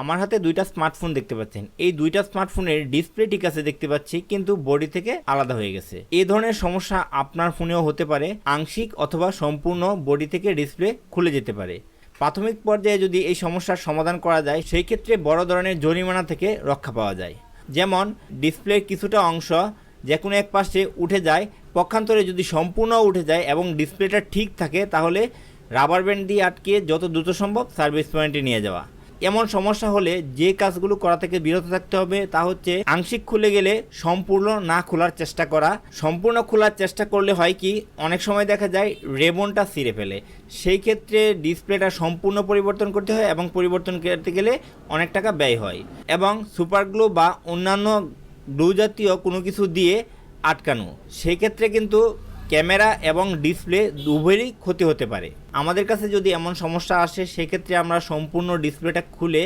আমার হাতে দুইটা স্মার্টফোন দেখতে পাচ্ছেন। এই দুইটা স্মার্টফোনের ডিসপ্লে ঠিক আছে দেখতে পাচ্ছি, কিন্তু বডি থেকে আলাদা হয়ে গেছে। এই ধরনের সমস্যা আপনার ফোনেও হতে পারে, আংশিক অথবা সম্পূর্ণ বডি থেকে ডিসপ্লে খুলে যেতে পারে। প্রাথমিক পর্যায়ে যদি এই সমস্যার সমাধান করা যায়, সেই ক্ষেত্রে বড় ধরনের জরিমানা থেকে রক্ষা পাওয়া যায়। যেমন ডিসপ্লের কিছুটা অংশ যে কোনো এক পাশে উঠে যায়, পক্ষান্তরে যদি সম্পূর্ণ উঠে যায় এবং ডিসপ্লেটা ঠিক থাকে, তাহলে রাবার ব্যান্ড দিয়ে আটকে যত দ্রুত সম্ভব সার্ভিস পয়েন্টে নিয়ে যাওয়া। এমন সমস্যা হলে যে কাজগুলো করা থেকে বিরত থাকতে হবে তা হচ্ছে আংশিক খুলে গেলে সম্পূর্ণ না খোলার চেষ্টা করা। সম্পূর্ণ খোলার চেষ্টা করলে হয় কি, অনেক সময় দেখা যায় রেবনটা ছিঁড়ে ফেলে। সেই ক্ষেত্রে ডিসপ্লেটা সম্পূর্ণ পরিবর্তন করতে হয় এবং পরিবর্তন করতে গেলে অনেক টাকা ব্যয় হয়। এবং সুপার গ্লু বা অন্যান্য গ্লু জাতীয় কোনো কিছু দিয়ে আটকানো। সেই ক্ষেত্রে কিন্তু ক্যামেরা এবং ডিসপ্লে উভয়েরই ক্ষতি হতে পারে। আমাদের কাছে যদি এমন সমস্যা আসে, সেক্ষেত্রে আমরা সম্পূর্ণ ডিসপ্লেটা খুলে